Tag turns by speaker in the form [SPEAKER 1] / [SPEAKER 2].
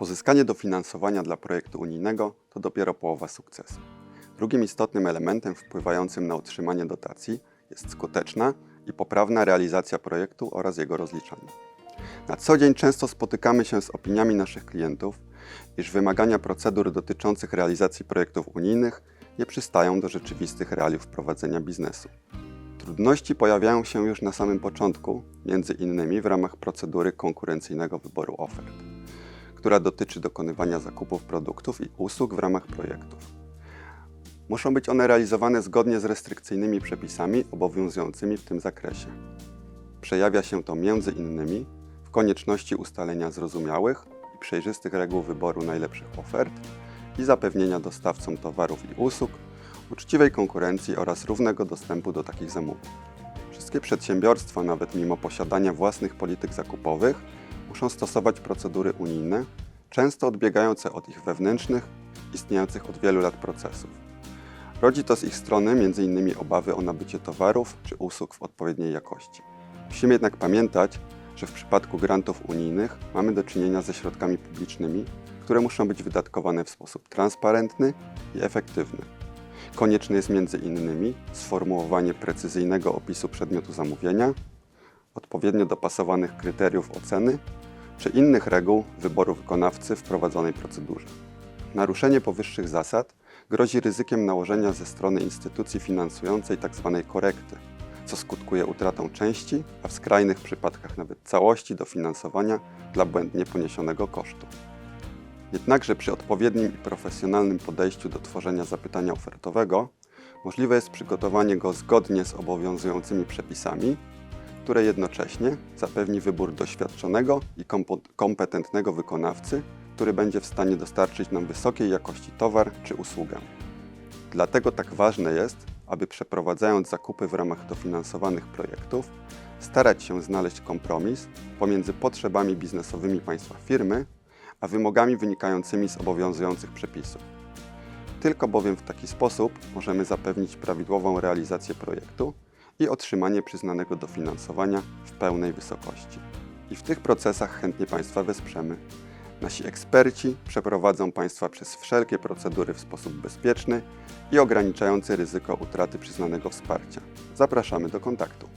[SPEAKER 1] Pozyskanie dofinansowania dla projektu unijnego to dopiero połowa sukcesu. Drugim istotnym elementem wpływającym na otrzymanie dotacji jest skuteczna i poprawna realizacja projektu oraz jego rozliczanie. Na co dzień często spotykamy się z opiniami naszych klientów, iż wymagania procedur dotyczących realizacji projektów unijnych nie przystają do rzeczywistych realiów prowadzenia biznesu. Trudności pojawiają się już na samym początku, między innymi w ramach procedury konkurencyjnego wyboru ofert, która dotyczy dokonywania zakupów produktów i usług w ramach projektów. Muszą być one realizowane zgodnie z restrykcyjnymi przepisami obowiązującymi w tym zakresie. Przejawia się to innymi w konieczności ustalenia zrozumiałych i przejrzystych reguł wyboru najlepszych ofert i zapewnienia dostawcom towarów i usług uczciwej konkurencji oraz równego dostępu do takich zamówień. Wszystkie przedsiębiorstwa, nawet mimo posiadania własnych polityk zakupowych, muszą stosować procedury unijne, często odbiegające od ich wewnętrznych, istniejących od wielu lat procesów. Rodzi to z ich strony m.in. obawy o nabycie towarów czy usług w odpowiedniej jakości. Musimy jednak pamiętać, że w przypadku grantów unijnych mamy do czynienia ze środkami publicznymi, które muszą być wydatkowane w sposób transparentny i efektywny. Konieczne jest m.in. sformułowanie precyzyjnego opisu przedmiotu zamówienia, odpowiednio dopasowanych kryteriów oceny czy innych reguł wyboru wykonawcy w prowadzonej procedurze. Naruszenie powyższych zasad grozi ryzykiem nałożenia ze strony instytucji finansującej tzw. korekty, co skutkuje utratą części, a w skrajnych przypadkach nawet całości dofinansowania dla błędnie poniesionego kosztu. Jednakże przy odpowiednim i profesjonalnym podejściu do tworzenia zapytania ofertowego możliwe jest przygotowanie go zgodnie z obowiązującymi przepisami, które jednocześnie zapewni wybór doświadczonego i kompetentnego wykonawcy, który będzie w stanie dostarczyć nam wysokiej jakości towar czy usługę. Dlatego tak ważne jest, aby przeprowadzając zakupy w ramach dofinansowanych projektów, starać się znaleźć kompromis pomiędzy potrzebami biznesowymi państwa firmy, a wymogami wynikającymi z obowiązujących przepisów. Tylko bowiem w taki sposób możemy zapewnić prawidłową realizację projektu i otrzymanie przyznanego dofinansowania w pełnej wysokości. I w tych procesach chętnie Państwa wesprzemy. Nasi eksperci przeprowadzą Państwa przez wszelkie procedury w sposób bezpieczny i ograniczający ryzyko utraty przyznanego wsparcia. Zapraszamy do kontaktu.